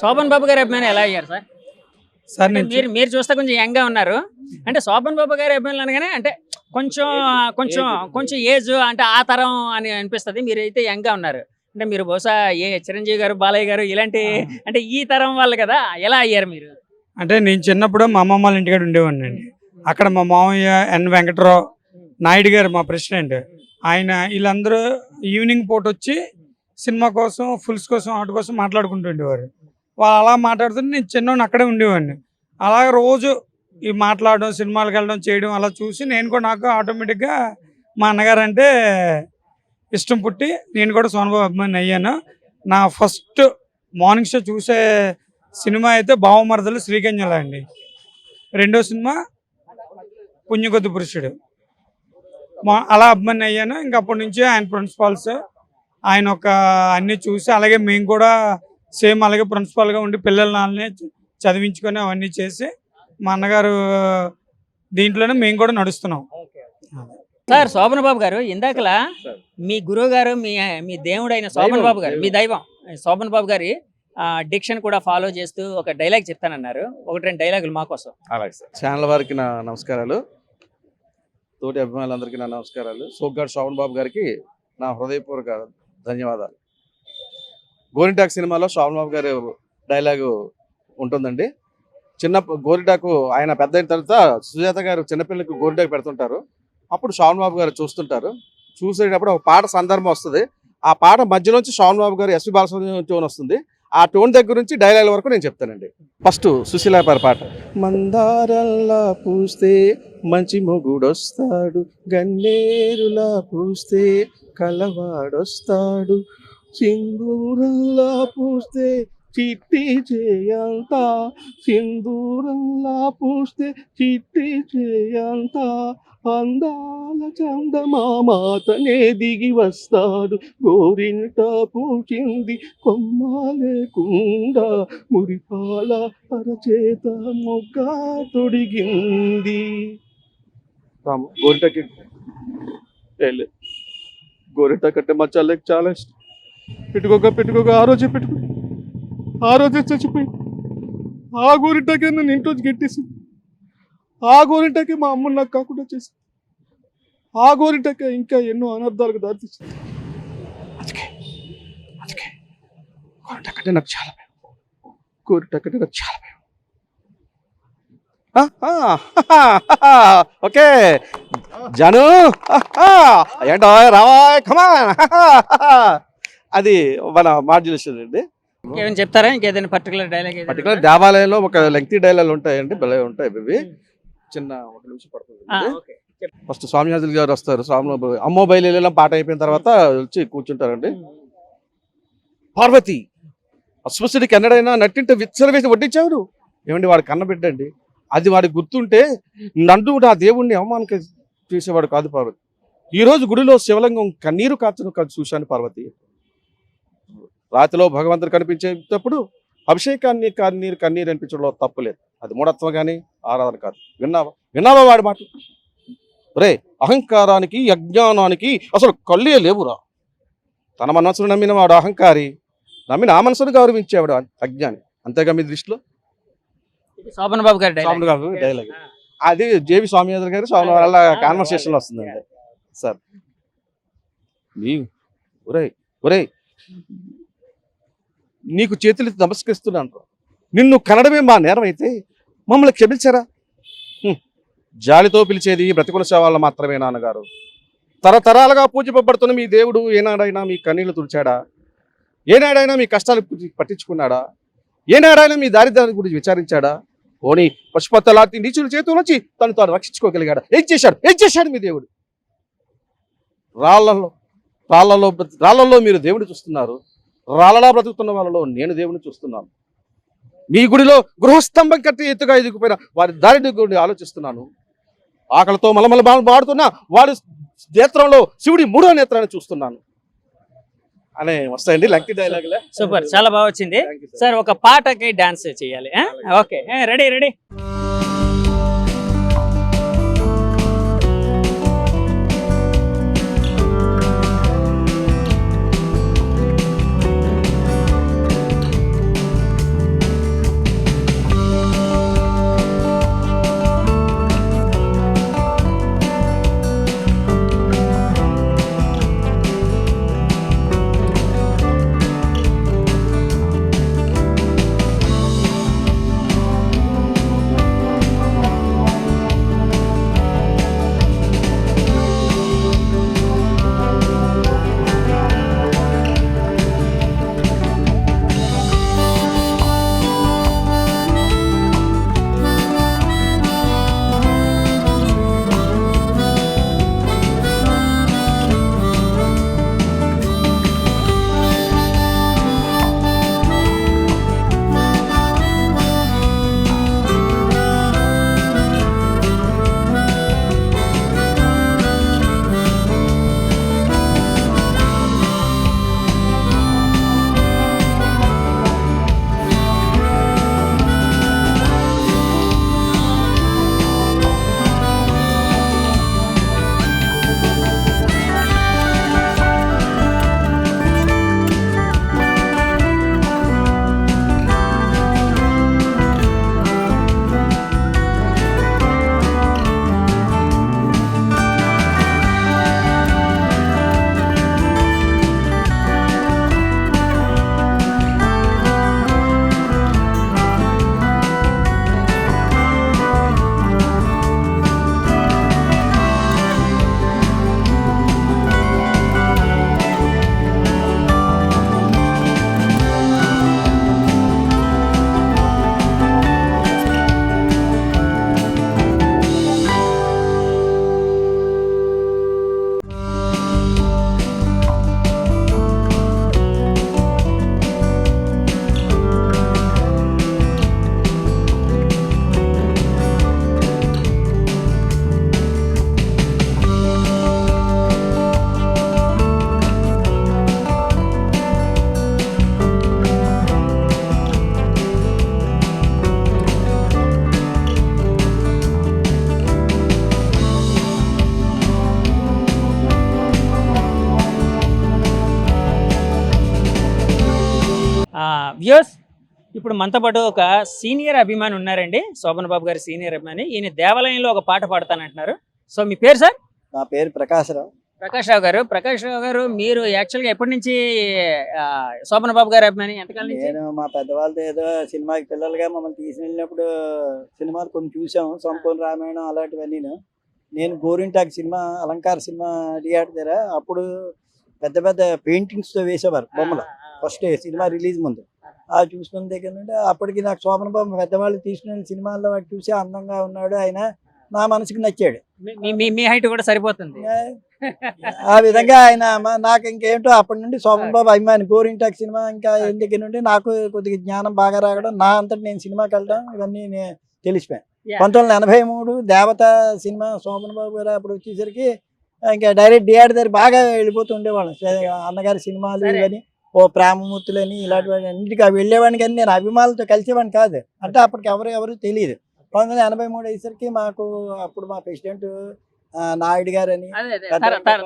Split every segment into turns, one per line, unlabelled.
శోభన్ బాబు గారి అభిమాని ఎలా అయ్యారు సార్?
సార్
మీరు మీరు చూస్తే కొంచెం యంగ్గా ఉన్నారు. అంటే శోభన్ బాబు గారి అభిమానులు అనగానే అంటే కొంచెం కొంచెం కొంచెం ఏజ్ అంటే ఆ తరం అని అనిపిస్తుంది. మీరు అయితే యంగ్గా ఉన్నారు. అంటే మీరు బహుశా ఏ చిరంజీవి గారు బాలయ్య గారు ఇలాంటి అంటే ఈ తరం వాళ్ళు కదా ఎలా అయ్యారు మీరు?
అంటే నేను చిన్నప్పుడు మా అమ్మమ్మ వాళ్ళ ఇంటికాడ ఉండేవాడిని అండి. అక్కడ మా మామయ్య ఎన్ వెంకటరావు నాయుడు గారు మా ప్రెసిడెంట్. ఆయన వీళ్ళందరూ ఈవినింగ్ పూట వచ్చి సినిమా కోసం ఫుల్స్ కోసం వాటి కోసం మాట్లాడుకుంటూ ఉండేవారు. వాళ్ళు అలా మాట్లాడుతుంటే నేను చిన్నోడిని అక్కడే ఉండేవాడిని. అలాగ రోజు ఈ మాట్లాడడం సినిమాలకు వెళ్ళడం చేయడం అలా చూసి నేను కూడా నాకు ఆటోమేటిక్గా మా అన్నగారు అంటే ఇష్టం పుట్టి నేను కూడా సోనబాబు అభిమాని అయ్యాను. నా ఫస్ట్ మార్నింగ్ షో చూసే సినిమా అయితే భావమరదలు శ్రీకంజల అండి. రెండో సినిమా పుణ్యకొద్దు పురుషుడు. మా అలా అభిమాని అయ్యాను. ఇంకప్పటి నుంచి ఆయన ప్రిన్సిపాల్స్ ఆయన ఒక అన్ని చూసి అలాగే మేము కూడా సేమ్ అలాగే ప్రిన్సిపాల్గా ఉండి పిల్లల నాన్ననే చదివించుకొని అవన్నీ చేసి మా అన్నగారు దీంట్లోనే మేము కూడా నడుస్తున్నాం.
సార్ శోభన్ బాబు గారు ఇందాకలా మీ గురువు గారు మీ మీ దేవుడు అయిన శోభన్ బాబు గారు మీ దైవం. శోభన్ బాబు గారి డిక్షన్ కూడా ఫాలో చేస్తూ ఒక డైలాగ్ చెప్తానన్నారు. ఒకటి రెండు డైలాగులు మా కోసం.
అలాగే సార్. ఛానల్ వారికి నా నమస్కారాలు. తోటి అభిమానులందరికీ నా నమస్కారాలు. సోగ్గాడ్ శోభన్ బాబు గారికి నా హృదయపూర్వక ధన్యవాదాలు. గోరింటాక్ సినిమాలో శోభన్ బాబు గారు డైలాగు ఉంటుందండి. చిన్న గోరింటాకు ఆయన పెద్ద అయిన తర్వాత సుజాత గారు చిన్నపిల్లలకు గోరింటాకు పెడుతుంటారు. అప్పుడు శోభన్ బాబు గారు చూస్తుంటారు. చూసేటప్పుడు ఒక పాట సందర్భం వస్తుంది. ఆ పాట మధ్యలోంచి శోభన్ బాబు గారు ఎస్వి బాలసుబ్రహ్మణ్యం టోన్ వస్తుంది. ఆ టోన్ దగ్గర నుంచి డైలాగ్ వరకు నేను చెప్తానండి. ఫస్ట్ సుశీల గారి పాట. మందారల్లా పూస్తే మంచి మొగుడొస్తాడు. గన్నేరులా పూస్తే కలవాడొస్తాడు. సింధూరంలా పూస్తే చిట్టి చేయంత. సింధూరంలా పూస్తే చిట్టి చేయంత. అందాల చందమామాతనే దిగి వస్తాడు. గోరింట పూచింది కొమ్మ లేకుండా మురిపాల పరచేత మొగ్గ తొడిగింది. గోరింట గోరింటకి గోరింట కట్టే మా చాలా ఇష్టం. పెట్టుకోక పెట్టుకోక ఆ రోజే పెట్టుకో. ఆ రోజే చచ్చిపోయి. ఆ గోరింటకే నన్ను ఇంట్లో గెట్టేసి. ఆ గోరింటకి మా అమ్మని నాకు కాకుండా చేసి. ఆ గోరింటకే ఇంకా ఎన్నో అనర్థాలకు దారితీసింది అందుకే అందుకే గోరింటకంటే నాకు చాలా భయం. గోరింటకంటే నాకు చాలా భయం. ఓకే. జను ఏంటో రావా కమా అది మన మాడ్యులేషన్ అండి.
చెప్తారా? ఇంకేదైనా పర్టికులర్ డైలాగ్
పర్టికులర్ దేవాలయంలో ఒక లెంగ్తీ డైలాగ్ ఉంటాయండి భలే ఉంటాయి ఇవి. చిన్న ఒక నిమిషం పడుతుంది. ఫస్ట్ స్వామినాథులు గారు వస్తారు. స్వామి అమ్మో బయలు పాట అయిపోయిన తర్వాత వచ్చి కూర్చుంటారండి. పార్వతి అస్వసుడికి ఎన్నడైనా నట్టింటే విచ్చల వేసి వడ్డించారు ఏమండి వాడు కన్నబిడ్డండి అది వాడికి గుర్తుంటే నన్ను నా దేవుణ్ణి అవమానం చేసేవాడు కాదు పార్వతి. ఈ రోజు గుడిలో శివలింగం కన్నీరు కాచను కాదు చూశాను పార్వతి. రాతిలో భగవంతుడు కనిపించేటప్పుడు అభిషేకాన్ని కన్నీరు కన్నీరు అనిపించడంలో తప్పులేదు అది మూఢత్వం కానీ ఆరాధన కాదు. విన్నావా? విన్నావా వాడి మాట? రే అహంకారానికి అజ్ఞానానికి అసలు కళ్ళే లేవురా. తన మనసును నమ్మిన వాడు అహంకారి నమ్మిన ఆ మనసును గౌరవించేవాడు అజ్ఞాని. అంతేగా మీ దృష్టిలో?
శోభన్ బాబు గారి
స్వామి
డైలాగ్
అది జేవి స్వామినాథన్ గారు స్వామి వాళ్ళ కాన్వర్సేషన్లో వస్తుందండి. సార్. నీ ఒరేయ్ ఒరేయ్ నీకు చేతులు నమస్కరిస్తున్నాను నిన్ను కనడమే మా నేరం అయితే మమ్మల్ని క్షమించరా? జాలితో పిలిచేది బ్రతికుల శవాళ్ళు మాత్రమే నాన్నగారు. తరతరాలుగా పూజింపబడుతున్న మీ దేవుడు ఏనాడైనా మీ కన్నీళ్ళు తుడిచాడా? ఏనాడైనా మీ కష్టాలు పట్టించుకున్నాడా? ఏనాడైనా మీ దారిద్ర్యాన్ని గురించి విచారించాడా? పోనీ పశుపత్తలాంటి నీచుల చేతుల నుంచి తను తాను రక్షించుకోగలిగాడా? ఏం చేశాడు? ఏం చేశాడు మీ దేవుడు? రాళ్ళలో రాళ్ళలో రాళ్ళల్లో రాళ్ళలో మీరు దేవుడు చూస్తున్నారు. రాళ్ళలా బ్రతుకుతున్న వాళ్ళలో నేను దేవుని చూస్తున్నాను. మీ గుడిలో గృహస్తంభం కట్టి ఎత్తుగా ఎదుగుపోయిన వారి దారిని గురించి ఆలోచిస్తున్నాను. ఆకలితో మలమల బాడుతున్నా వాడి నేత్రంలో శివుడి మూడో నేత్రాన్ని చూస్తున్నాను. అనే వస్తాయండి లక్కి డైలాగులే.
సూపర్ చాలా బాగా వచ్చింది. సార్ ఒక పాటకి డాన్స్ చేయాలి ఓకే. Ready ready. ఇప్పుడు మనతో పాటు ఒక సీనియర్ అభిమాని ఉన్నారండి. శోభన్ బాబు గారి సీనియర్ అభిమాని. ఈయన దేవాలయంలో ఒక పాట పాడతానంటున్నారు. సో మీ పేరు సార్?
నా పేరు ప్రకాశరావు
ప్రకాష్ రావు గారు. ప్రకాష్ రావు గారు మీరు యాక్చువల్గా ఎప్పటి నుంచి శోభన్ బాబు గారి అభిమాని? ఎంతకాలం
నేను మా పెద్దవాళ్ళతో ఏదో సినిమాకి పిల్లలుగా మమ్మల్ని తీసుకెళ్ళినప్పుడు సినిమాలు కొన్ని చూసాము. సంపూర్ణ రామాయణం అలాంటివన్నీ నేను Gorintaku cinema Alankara cinema theatre దగ్గర అప్పుడు పెద్ద పెద్ద పెయింటింగ్స్తో వేసేవారు బొమ్మలు. ఫస్ట్ సినిమా రిలీజ్ ముందు. ఆ చూసుకున్న దగ్గర నుండి అప్పటికి నాకు శోభన బాబు పెద్దవాళ్ళు తీసుకున్న సినిమాల్లో వాడు చూసి అందంగా ఉన్నాడు. ఆయన నా మనసుకి నచ్చాడు.
మీ- హైట్ కూడా సరిపోతుంది.
ఆ విధంగా ఆయన నాకు ఇంకేంటో అప్పటి నుండి శోభన్ బాబు అభిమాని గోరింటాక్ సినిమా ఇంకా ఏం దగ్గర నుండి నాకు కొద్దిగా జ్ఞానం బాగా రావడం నా అంతటి నేను సినిమాకి వెళ్ళడం ఇవన్నీ నే- తెలిసిపోయాను. పంతొమ్మిది వందల ఎనభై మూడు దేవత సినిమా శోభన్ బాబు గారు అప్పుడు వచ్చేసరికి ఇంకా డైరెక్ట్ థియేటర్ దగ్గర బాగా వెళ్ళిపోతూ ఉండేవాళ్ళం. సరే, అన్నగారి సినిమాలు
సరే.
ఓ ప్రేమమూర్తులని ఇలాంటి అన్నిటికీ అవి వెళ్ళేవాడిని కానీ నేను అభిమానులతో కలిసేవాడిని కాదు. అంటే అప్పటికి ఎవరు ఎవరు తెలియదు. పంతొమ్మిది వందల ఎనభై మూడు అయ్యేసరికి మాకు అప్పుడు మా ప్రెసిడెంట్ నాయుడు గారని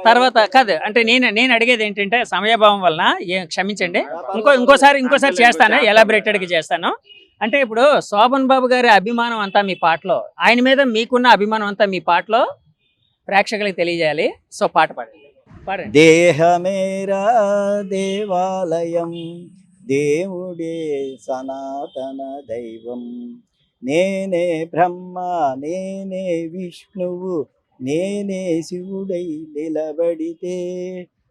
తర్వాత కాదు అంటే నేను నేను అడిగేది ఏంటంటే సమయభావం వలన ఏ- క్షమించండి. ఇంకో ఇంకోసారి ఇంకోసారి చేస్తాను ఎలాబరేటెడ్గా చేస్తాను. అంటే ఇప్పుడు శోభన్ బాబు గారి అభిమానం అంతా మీ పాటలో ఆయన మీద మీకున్న అభిమానం అంతా మీ పాటలో ప్రేక్షకులకు తెలియజేయాలి. సో పాట పాడండి.
దేహమేరా దేవాలయం దేవుడే సనాతన దైవం. నేనే బ్రహ్మ నేనే విష్ణువు నేనే శివుడై నిలబడితే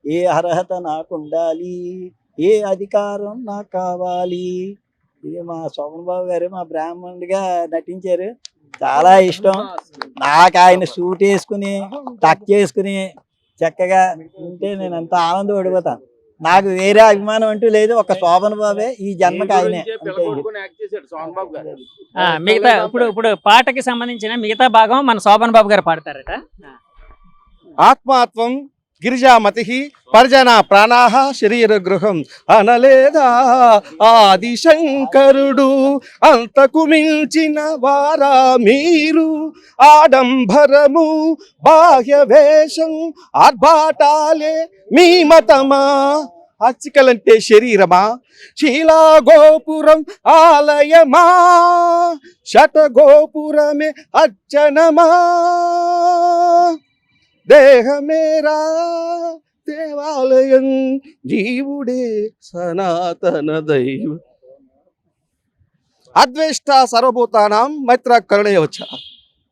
ఏ అర్హత నాకుండాలి? ఏ అధికారం నాకు కావాలి? ఇది మా శోభన్ బాబు గారు మా బ్రాహ్మణుడిగా నటించారు. చాలా ఇష్టం. నాకు ఆయన సూట్ వేసుకుని టక్ చేసుకుని చక్కగా ఉంటే నేను అంత ఆనందం పడిపోతాను నాకు వేరే అభిమానం అంటూ లేదు ఒక శోభన్ బాబే ఈ జన్మకి ఆయనే
మిగతా ఇప్పుడు ఇప్పుడు పాటకి సంబంధించిన మిగతా భాగం మన శోభన్ బాబు గారు పాడతారట.
ఆత్మాత్వం గిరిజామతి పరిజన ప్రాణాహ శరీర గృహం అనలేదా? ఆదిశంకరుడు అంతకు మించిన వారా మీరు? ఆడంబరము బాహ్య వేషం ఆర్భాటాలే మీ మతమా? అచ్చికలంటే శరీరమా? శీలా గోపురం ఆలయమా? శట గోపురమే అర్చనమా? దేహమేరా దేవాలయం జీవుడే సనాతన దైవ. అద్వేష్ట సర్వభూతానాం మైత్ర కరుణయవచ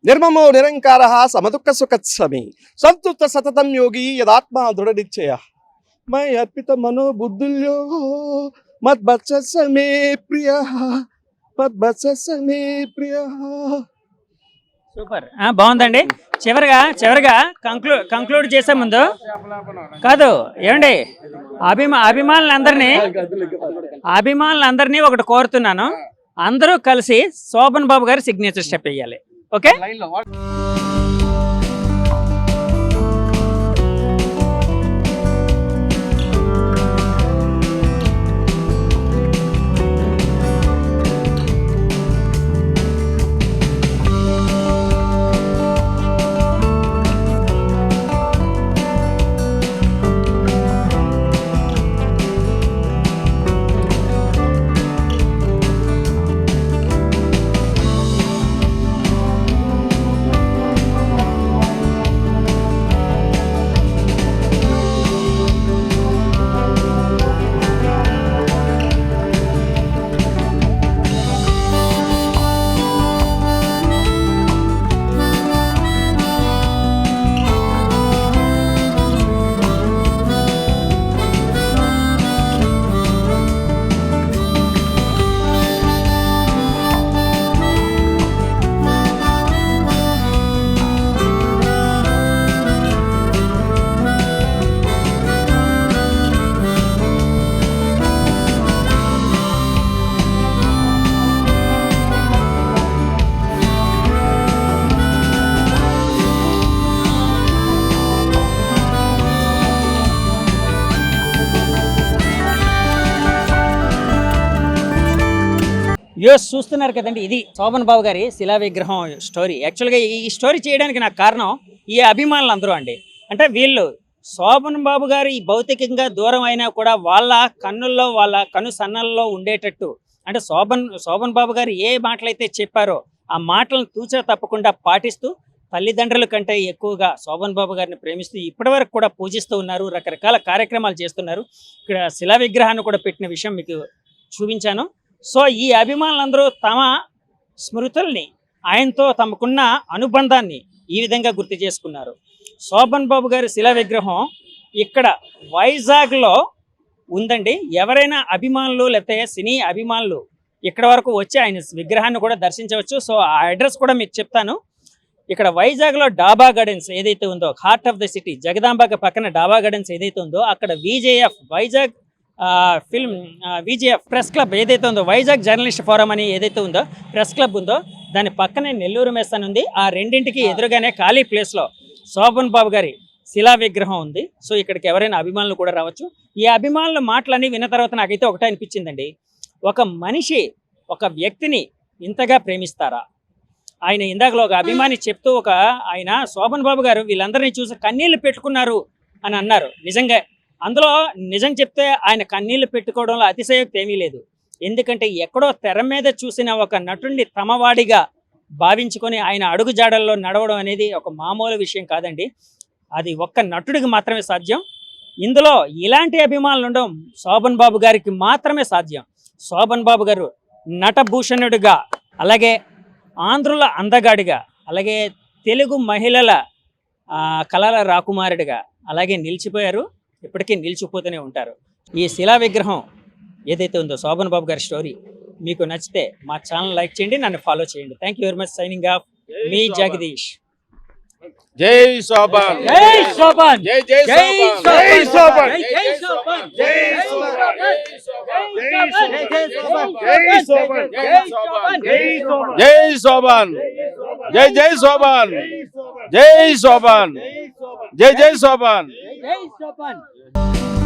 నిర్మమో నిరంకార సమదుఃఖ సుఖత్సమి. సంతృప్త సతతం యోగి యదాత్మా దృఢనిశ్చయ. మై అర్పిత మనోబుద్ధుల్యో మద్భత్సమే ప్రియ మద్భత్సమే ప్రియ.
సూపర్. బాగుందండి. చివరిగా చివరిగా కంక్లూ కంక్లూడ్ చేసే ముందు కాదు ఏమండి? అభిమా అభిమానులందరినీ అభిమానులందరినీ ఒకటి కోరుతున్నాను. అందరూ కలిసి శోభన్ బాబు గారి సిగ్నేచర్ స్టెప్ వేయాలి. ఓకే వీడియోస్ చూస్తున్నారు కదండి. ఇది శోభన్ బాబు గారి శిలా విగ్రహం స్టోరీ యాక్చువల్గా ఈ స్టోరీ చేయడానికి నాకు కారణం ఈ అభిమానులు అందరూ అండి. అంటే వీళ్ళు శోభన్ బాబు గారు ఈ భౌతికంగా దూరం అయినా కూడా వాళ్ళ కన్నుల్లో వాళ్ళ కను సన్నల్లో ఉండేటట్టు అంటే శోభన్ శోభన్ బాబు గారు ఏ మాటలైతే చెప్పారో ఆ మాటలను తూచా తప్పకుండా పాటిస్తూ తల్లిదండ్రుల కంటే ఎక్కువగా శోభన్ బాబు గారిని ప్రేమిస్తూ ఇప్పటివరకు కూడా పూజిస్తూ ఉన్నారు రకరకాల కార్యక్రమాలు చేస్తున్నారు. ఇక్కడ శిలా విగ్రహాన్ని కూడా పెట్టిన విషయం మీకు చూపించాను. సో ఈ అభిమానులందరూ తమ స్మృతుల్ని ఆయనతో తమకున్న అనుబంధాన్ని ఈ విధంగా గుర్తు చేసుకున్నారు. శోభన్ బాబు గారి శిలా విగ్రహం ఇక్కడ వైజాగ్లో ఉందండి. ఎవరైనా అభిమానులు లేకపోతే సినీ అభిమానులు ఇక్కడ వరకు వచ్చి ఆయన విగ్రహాన్ని కూడా దర్శించవచ్చు. సో ఆ అడ్రస్ కూడా మీకు చెప్తాను. ఇక్కడ వైజాగ్లో డాబా గార్డెన్స్ ఏదైతే ఉందో హార్ట్ ఆఫ్ ద సిటీ జగదాంబక పక్కన డాబా గార్డెన్స్ ఏదైతే ఉందో అక్కడ VJF Vizag film VJF press club ఏదైతే ఉందో వైజాగ్ జర్నలిస్ట్ ఫోరం అని ఏదైతే ఉందో ప్రెస్ క్లబ్ ఉందో దాని పక్కనే నెల్లూరు మెస్ అని ఉంది. ఆ రెండింటికి ఎదురుగానే ఖాళీ ప్లేస్లో శోభన్ బాబు గారి శిలా విగ్రహం ఉంది. సో ఇక్కడికి ఎవరైనా అభిమానులు కూడా రావచ్చు. ఈ అభిమానుల మాటలన్నీ విన్న తర్వాత నాకైతే ఒకటే అనిపించిందండి. ఒక మనిషి ఒక వ్యక్తిని ఇంతగా ప్రేమిస్తారా? ఆయన ఇందాకలో ఒక అభిమాని చెప్తూ ఒక ఆయన శోభన్ బాబు గారు వీళ్ళందరినీ చూసి కన్నీళ్ళు పెట్టుకున్నారు అని అన్నారు. నిజంగా అందులో నిజం చెప్తే ఆయన కన్నీళ్ళు పెట్టుకోవడంలో అతిశయోక్తి ఏమీ లేదు. ఎందుకంటే ఎక్కడో తెర మీద చూసిన ఒక నటుడిని తమవాడిగా భావించుకొని ఆయన అడుగు జాడల్లో నడవడం అనేది ఒక మామూలు విషయం కాదండి. అది ఒక్క నటుడికి మాత్రమే సాధ్యం. ఇందులో ఇలాంటి అభిమానులు ఉండడం శోభన్ బాబు గారికి మాత్రమే సాధ్యం. శోభన్ బాబు గారు నటభూషణుడిగా అలాగే ఆంధ్రుల అందగాడిగా అలాగే తెలుగు మహిళల కళల రాకుమారుడిగా అలాగే నిలిచిపోయారు. ఇప్పటికీ నిలిచిపోతూనే ఉంటారు ఈ శిలా విగ్రహం ఏదైతే ఉందో శోభన్ బాబు గారి స్టోరీ మీకు నచ్చితే మా ఛానల్ లైక్ చేయండి నన్ను ఫాలో చేయండి thank you very much signing off మీ జగదీష్
జై శోభన్
జై శోభన్
జై జై
జై
శోభన్
శోభన్
జై శోభన్
జై
శోభన్
జై
జై
శోభన్
శోభన్ జై శోభన్ జై జై శోభన్ జై శోభన్ జై జై శోభన్
జై శోభన్ Thank you.